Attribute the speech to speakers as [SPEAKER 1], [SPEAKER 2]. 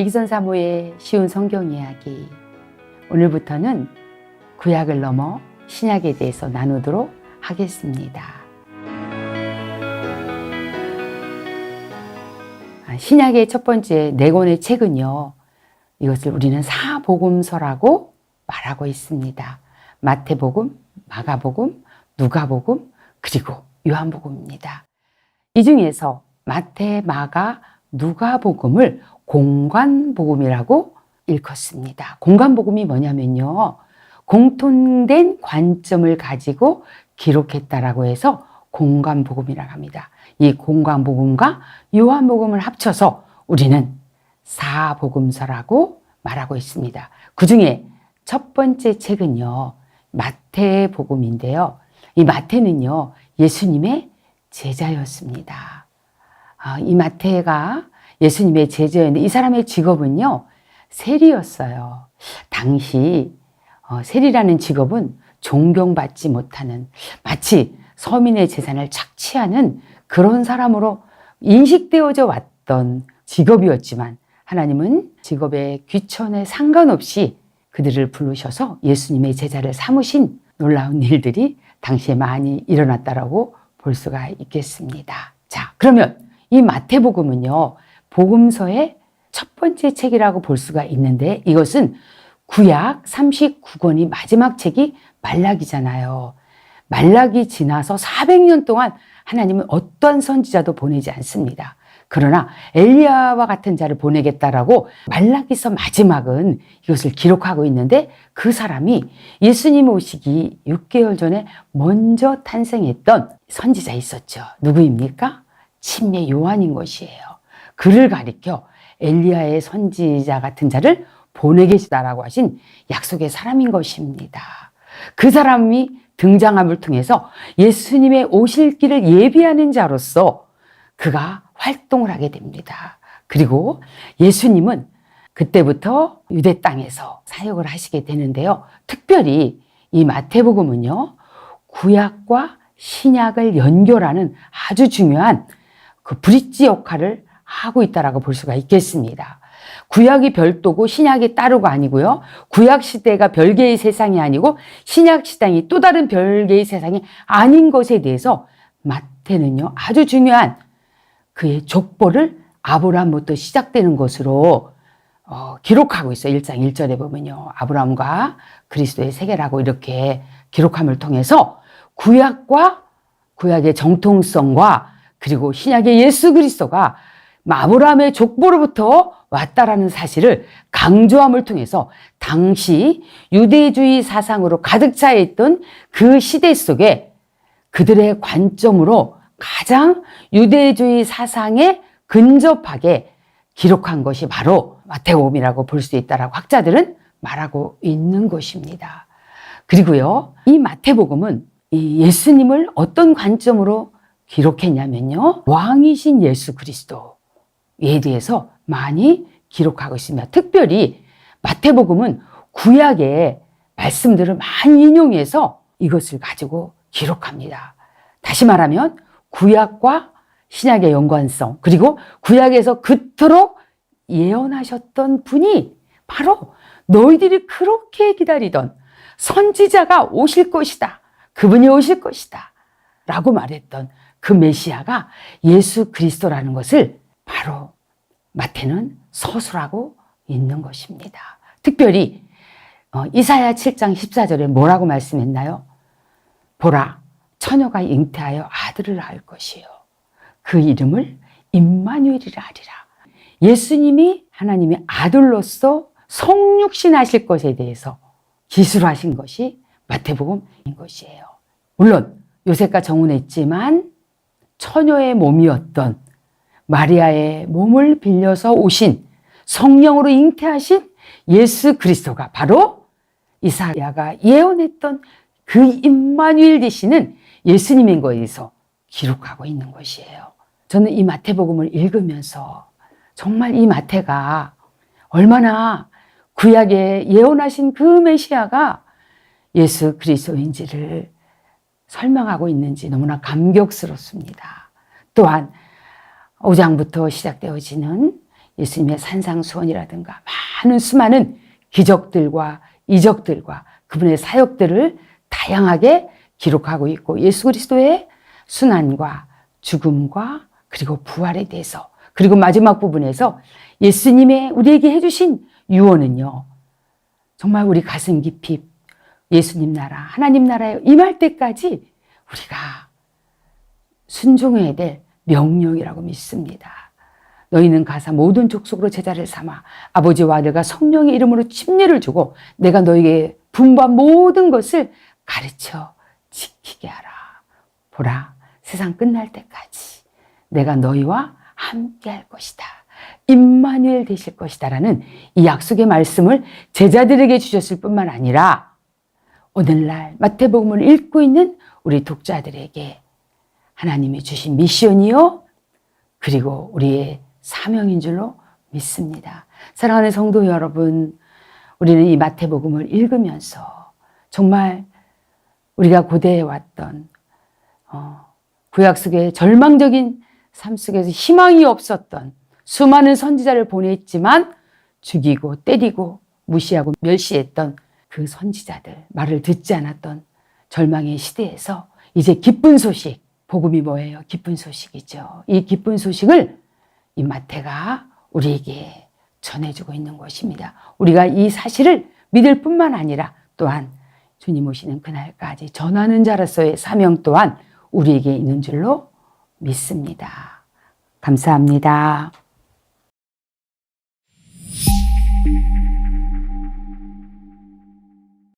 [SPEAKER 1] 이기선 사모의 쉬운 성경 이야기. 오늘부터는 구약을 넘어 신약에 대해서 나누도록 하겠습니다. 아, 신약의 첫 번째 네 권의 책은요. 이것을 우리는 사복음서라고 말하고 있습니다. 마태복음, 마가복음, 누가복음, 그리고 요한복음입니다. 이 중에서 마태, 마가, 누가복음을 공관복음이라고 일컫습니다. 공관복음이 뭐냐면요. 공통된 관점을 가지고 기록했다라고 해서 공관복음이라고 합니다. 이 공관복음과 요한복음을 합쳐서 우리는 사복음서라고 말하고 있습니다. 그 중에 첫 번째 책은요, 마태복음인데요. 이 마태는요, 예수님의 제자였습니다. 아, 이 마태가 예수님의 제자였는데 이 사람의 직업은요, 세리였어요. 당시 어, 세리라는 직업은 존경받지 못하는 마치 서민의 재산을 착취하는 그런 사람으로 인식되어져 왔던 직업이었지만 하나님은 직업의 귀천에 상관없이 그들을 부르셔서 예수님의 제자를 삼으신 놀라운 일들이 당시에 많이 일어났다라고 볼 수가 있겠습니다. 자, 그러면 이 마태복음은요, 복음서의 첫 번째 책이라고 볼 수가 있는데 이것은 구약 39권이 마지막 책이 말락이잖아요. 말락이 지나서 400년 동안 하나님은 어떤 선지자도 보내지 않습니다. 그러나 엘리야와 같은 자를 보내겠다라고 말라기서 마지막은 이것을 기록하고 있는데 그 사람이 예수님 오시기 6개월 전에 먼저 탄생했던 선지자 있었죠. 누구입니까? 침례 요한인 것이에요. 그를 가리켜 엘리야의 선지자 같은 자를 보내겠다라고 하신 약속의 사람인 것입니다. 그 사람이 등장함을 통해서 예수님의 오실 길을 예비하는 자로서 그가 활동을 하게 됩니다. 그리고 예수님은 그때부터 유대 땅에서 사역을 하시게 되는데요. 특별히 이 마태복음은요, 구약과 신약을 연결하는 아주 중요한 그 브릿지 역할을 하고 있다라고 볼 수가 있겠습니다. 구약이 별도고 신약이 따로가 아니고요. 구약 시대가 별개의 세상이 아니고 신약 시대이 또 다른 별개의 세상이 아닌 것에 대해서 마태는요, 아주 중요한 그의 족보를 아브라함부터 시작되는 것으로 어, 기록하고 있어요. 1장 1절에 보면요. 아브라함과 그리스도의 세계라고 이렇게 기록함을 통해서 구약과 구약의 정통성과 그리고 신약의 예수 그리스도가 아브라함의 족보로부터 왔다라는 사실을 강조함을 통해서 당시 유대주의 사상으로 가득 차 있던 그 시대 속에 그들의 관점으로 가장 유대주의 사상에 근접하게 기록한 것이 바로 마태복음이라고 볼 수 있다라고 학자들은 말하고 있는 것입니다. 그리고요, 이 마태복음은 이 예수님을 어떤 관점으로 기록했냐면요, 왕이신 예수 그리스도 에 대해서 많이 기록하고 있습니다. 특별히 마태복음은 구약의 말씀들을 많이 인용해서 이것을 가지고 기록합니다. 다시 말하면 구약과 신약의 연관성, 그리고 구약에서 그토록 예언하셨던 분이 바로 너희들이 그렇게 기다리던 선지자가 오실 것이다. 그분이 오실 것이다. 라고 말했던 그 메시아가 예수 그리스도라는 것을 바로 마태는 서술하고 있는 것입니다. 특별히 어, 이사야 7장 14절에 뭐라고 말씀했나요? 보라, 처녀가 잉태하여 아들을 낳을 것이요. 그 이름을 임마누엘이라 하리라. 예수님이 하나님의 아들로서 성육신하실 것에 대해서 기술하신 것이 마태복음인 것이에요. 물론 요셉과 정혼했지만 처녀의 몸이었던 마리아의 몸을 빌려서 오신 성령으로 잉태하신 예수 그리스도가 바로 이사야가 예언했던 그 임마누엘 되시는 예수님인 거에서 기록하고 있는 것이에요. 저는 이 마태복음을 읽으면서 정말 이 마태가 얼마나 구약에 예언하신 그 메시아가 예수 그리스도인지를 설명하고 있는지 너무나 감격스럽습니다. 또한 5장부터 시작되어지는 예수님의 산상수원이라든가 많은 수많은 기적들과 이적들과 그분의 사역들을 다양하게 기록하고 있고 예수 그리스도의 순환과 죽음과 그리고 부활에 대해서 그리고 마지막 부분에서 예수님의 우리에게 해주신 유언은요. 정말 우리 가슴 깊이 예수님 나라, 하나님 나라에 임할 때까지 우리가 순종해야 될 명령이라고 믿습니다. 너희는 가사 모든 족속으로 제자를 삼아 아버지와 아들과 성령의 이름으로 침례를 주고 내가 너희에게 분부한 모든 것을 가르쳐 지키게 하라. 보라, 세상 끝날 때까지 내가 너희와 함께 할 것이다. 임마누엘 되실 것이다라는 이 약속의 말씀을 제자들에게 주셨을 뿐만 아니라 오늘날 마태복음을 읽고 있는 우리 독자들에게 하나님이 주신 미션이요 그리고 우리의 사명인 줄로 믿습니다. 사랑하는 성도 여러분, 우리는 이 마태복음을 읽으면서 정말 우리가 고대해 왔던 어, 구약 속의 절망적인 삶 속에서 희망이 없었던 수많은 선지자를 보냈지만 죽이고 때리고 무시하고 멸시했던 그 선지자들 말을 듣지 않았던 절망의 시대에서 이제 기쁜 소식 복음이 뭐예요? 기쁜 소식이죠. 이 기쁜 소식을 이 마태가 우리에게 전해주고 있는 것입니다. 우리가 이 사실을 믿을 뿐만 아니라 또한 주님 오시는 그날까지 전하는 자로서의 사명 또한 우리에게 있는 줄로 믿습니다. 감사합니다.